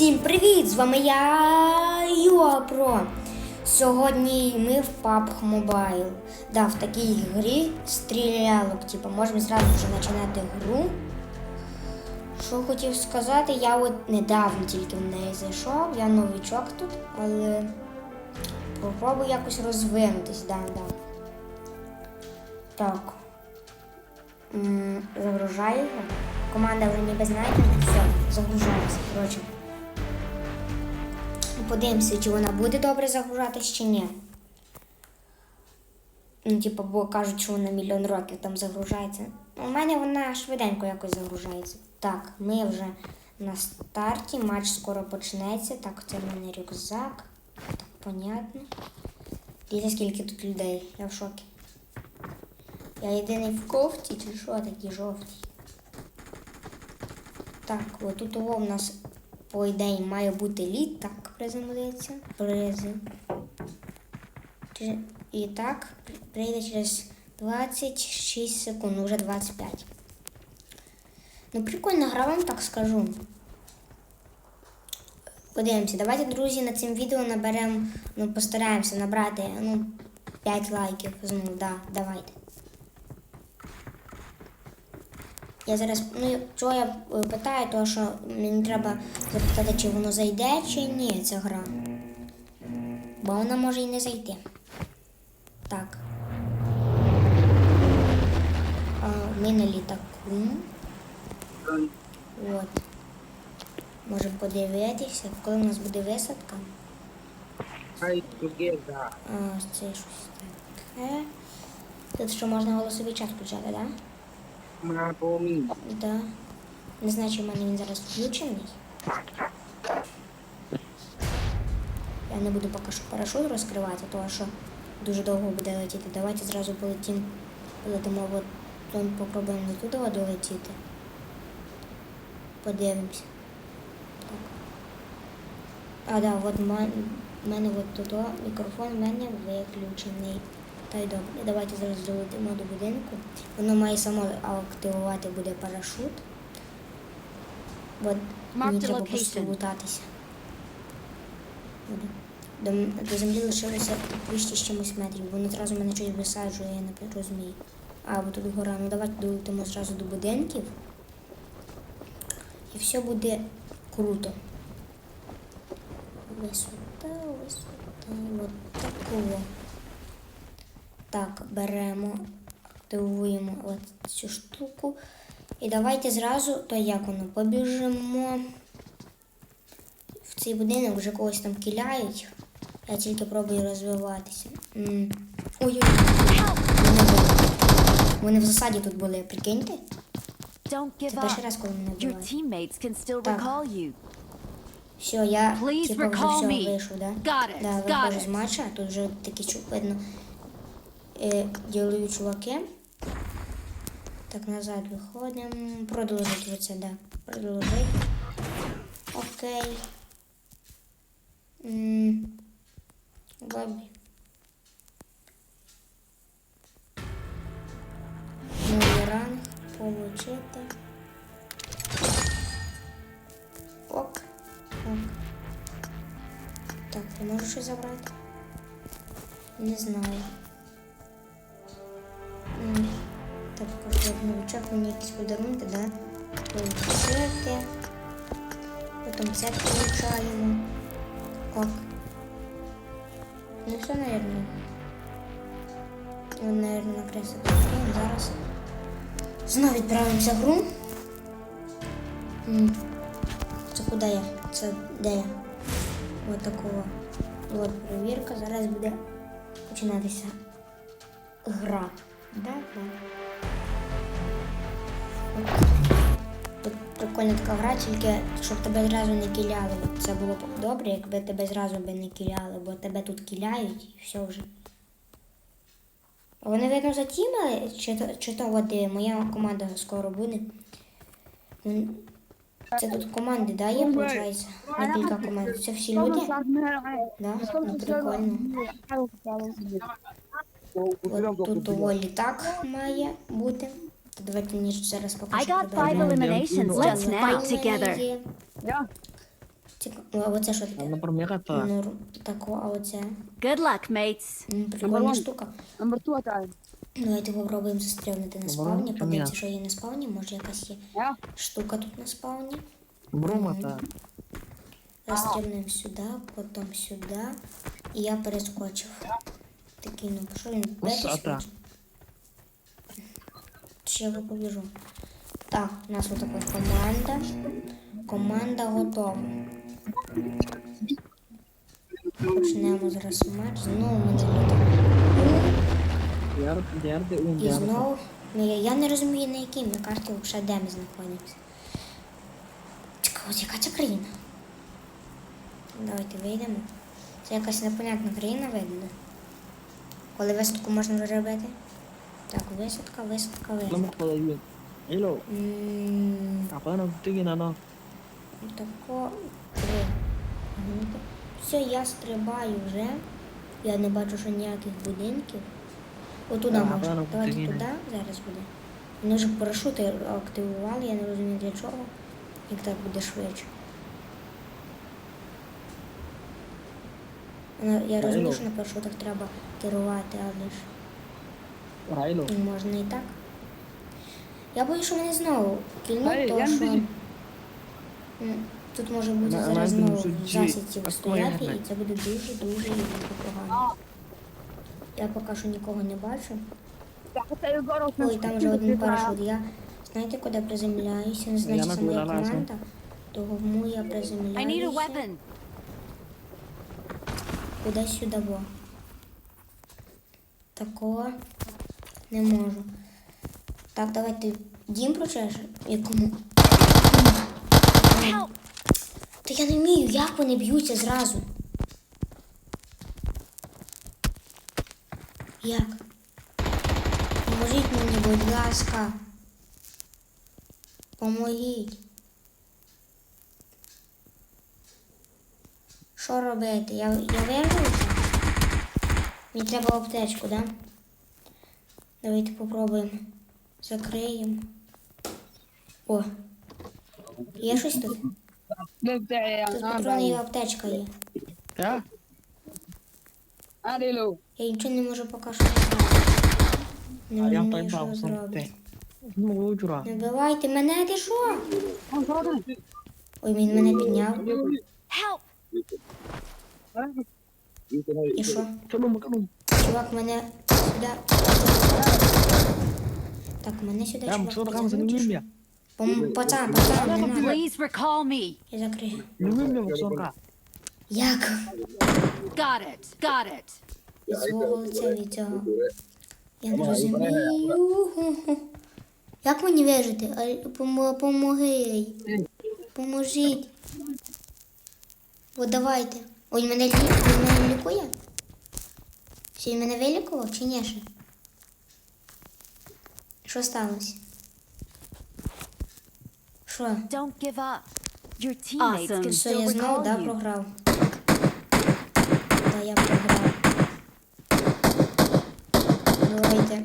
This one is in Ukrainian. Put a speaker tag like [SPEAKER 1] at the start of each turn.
[SPEAKER 1] Усім привіт! З вами я Юапро. Сьогодні ми в PUBG Mobile. Да, в такій грі стрілялок. Типу, можемо зразу вже починати гру. Що хотів сказати, я от недавно тільки в неї зайшов, я новичок тут, але попробую якось розвинутись, да, да. Так. Загружаю. Команда вже ніби знаєте. Все, загружається. Коротше. Подивимося, чи вона буде добре загружатись чи ні. Ну, типу, бо кажуть, що вона мільйон років там загружається. У мене вона швиденько якось загружається. Так, ми вже на старті, матч скоро почнеться. Так, це в мене рюкзак. Так, понятно. Дивіться, скільки тут людей. Я в шокі. Я єдиний в кофті, чи що такі жовті. Так, от тут у нас, по ідеї, має бути літак приземлиться. Призем. І так, прийде через 26 секунд, ну вже 25. Ну, прикольна гра, вам так скажу. Подивимося, давайте, друзі, на цим відео наберемо, ну, постараємося набрати ну, 5 лайків. Ну, да, давайте. Я зараз, ну чого я е, питаю, то що мені треба запитати, чи воно зайде, чи ні, ця гра. Бо вона може і не зайти. Так. А, ми на літаку. От. Можемо подивитися, коли у нас буде висадка. А, це щось таке. Тут що можна голосовий чат включати, так? Да?
[SPEAKER 2] Напомни.
[SPEAKER 1] Да. Не знаю, чи мене він зараз включений. Я не буду поки що парашут розкривати, тому що дуже довго буде летіти. Давайте зразу полетимо, полетимо, от попробуємо не туди долетіти. Подивимося. Так. А, да, от в мене от тут мікрофон в мене виключений. Та й добре. Давайте зараз долетимо до будинку. Воно має само активувати буде парашут. Бо мені треба просто лутатися. До, до землі лишилося 200 з чимось метрів. Воно одразу мене щось висаджує, я не розумію. А, бо тут гора. Ну давайте долетимо зразу до будинків. І все буде круто. Висота, висота, от такого. Так, беремо, активуємо от цю штуку. І давайте зразу, то як воно, побіжимо в цей будинок, вже когось там киляють. Я тільки пробую розвиватися. Ой-ой. Вони в засаді тут були, прикиньте. Це перший раз, коли мене вбивають. Так. Все, я типа вже все вийшов, да? Да, виходжу з матча, тут вже такі чу- видно. Е, ділові чуваки. Так, назад виходимо. Продовжити оце, да. Продовжити. Окей. Лобі. Новий ранг. Получити. Ок. Ок. Так, ти можеш щось забрати? Не знаю. Новичок мені якісь подарунки, да? Получити. Потім це получаємо. Ок. Ну все, наверное. Ну, наверное, на кресі. Зараз. Знову відправимося в гру. Це куди я? Це де я? Ось такого. От перевірка. Зараз буде починатися гра. Да? Да. Тут прикольна така гра, тільки щоб тебе зразу не кіляли. Це було б добре, якби тебе зразу би не кіляли, бо тебе тут кіляють і все вже. Вони, видно, затімали, чи то, чи то от е, моя команда скоро буде. Це тут команди, да, є, виходить? Декілька команд. Це всі люди? Да? Ну, прикольно. От тут доволі так має бути. То давайте мені зараз
[SPEAKER 3] I
[SPEAKER 1] покажу.
[SPEAKER 3] got five eliminations. Let's fight together.
[SPEAKER 1] Цік- О, а оце що таке?
[SPEAKER 2] Number mega ta.
[SPEAKER 1] Ну, тако, а оце.
[SPEAKER 3] Good luck, mates.
[SPEAKER 1] М, Прикольна
[SPEAKER 2] one.
[SPEAKER 1] штука.
[SPEAKER 4] Number two атака.
[SPEAKER 1] Давайте попробуємо застрибнути на спавні.
[SPEAKER 2] one,
[SPEAKER 1] Подивіться, що є на спавні. Може якась є
[SPEAKER 4] Я?
[SPEAKER 1] штука тут на спавні.
[SPEAKER 2] Брума ta.
[SPEAKER 1] Застрибнемо сюди, потім сюди. І я перескочив. Такий, ну, що він
[SPEAKER 2] Ось
[SPEAKER 1] бетись
[SPEAKER 2] ата.
[SPEAKER 1] хоче? Ще я. Так, у нас отака команда. Команда готова. Почнемо зараз матч. Знову
[SPEAKER 2] de un
[SPEAKER 1] І знову. Ну, я, я не розумію, на якій на карті взагалі де ми знаходимося. Цікаво, яка це країна? Давайте вийдемо. Це якась непонятна країна видно. Коли висадку можна робити? Так, висадка, висадка,
[SPEAKER 2] Lama
[SPEAKER 1] висадка.
[SPEAKER 2] kalau yun. Hello.
[SPEAKER 1] М,
[SPEAKER 2] Apa nang tingin ano?
[SPEAKER 1] Тако. Три. Мгм. Все, я стрибаю вже. Я не бачу, що ніяких будинків. Отуда
[SPEAKER 2] А,
[SPEAKER 1] можна.
[SPEAKER 2] певно,
[SPEAKER 1] Давайте
[SPEAKER 2] потрібно.
[SPEAKER 1] туди зараз буде. Вони вже парашути активували, я не розумію для чого. Як так буде швидше. Ну, Я розумію, що на парашутах треба керувати, але ж
[SPEAKER 2] Railo.
[SPEAKER 1] Ну, можна і так. Я боюсь, що вони знову кільнуть,
[SPEAKER 4] Ай,
[SPEAKER 1] то
[SPEAKER 4] я
[SPEAKER 1] що м, тут може бути
[SPEAKER 2] На-
[SPEAKER 1] зараз
[SPEAKER 2] на
[SPEAKER 1] знову в засідці стояти, і це буде дуже-дуже і дуже погано. Я поки що нікого не бачу. Ой, там вже один парашут. Я знаєте, куди приземляюся? Не знаю,
[SPEAKER 2] Я
[SPEAKER 1] чи це моя команда. Тому я
[SPEAKER 3] I need a
[SPEAKER 1] приземляюся
[SPEAKER 3] weapon.
[SPEAKER 1] кудись сюди. Во. Такого не можу. Так, давайте дім прочеш. Якому? Та я не вмію, як вони б'ються зразу. Як? Поможіть мені, будь ласка. Помогіть. Що робити? Я, я вирвуся? Мені треба аптечку, да? Давайте попробуємо. Закриємо. О. Є щось тут?
[SPEAKER 4] Я?
[SPEAKER 1] Тут патрони і
[SPEAKER 4] да.
[SPEAKER 1] аптечка є.
[SPEAKER 2] Ya.
[SPEAKER 1] Я нічого не можу поки що зробити. Не
[SPEAKER 2] Ayam
[SPEAKER 1] вмію, що зробити.
[SPEAKER 2] curah.
[SPEAKER 1] Не вбивайте мене, ти що? Ой, він мене підняв.
[SPEAKER 3] Help!
[SPEAKER 1] І що? Чувак мене сюди. Так, мене сюди
[SPEAKER 2] Ya,
[SPEAKER 1] чувак. чи що? Пом- Пацан, пацан, не надо.
[SPEAKER 3] Please recall me.
[SPEAKER 1] Я закрию.
[SPEAKER 2] Senyum ya maksud.
[SPEAKER 1] Як?
[SPEAKER 3] Got it. Got it.
[SPEAKER 1] Від свого лиця від цього. Я не розумію. Як мені вижити? Ай, помо- Помоги. Поможіть. О, давайте. Ой, мене, лі... він мене лікує? Чи він мене вилікував, чи ні? ще? Що сталося? Що?
[SPEAKER 3] Don't give up. Your teammates
[SPEAKER 1] awesome.
[SPEAKER 3] can
[SPEAKER 1] я знову, да, програв. Да, я програв. Давайте.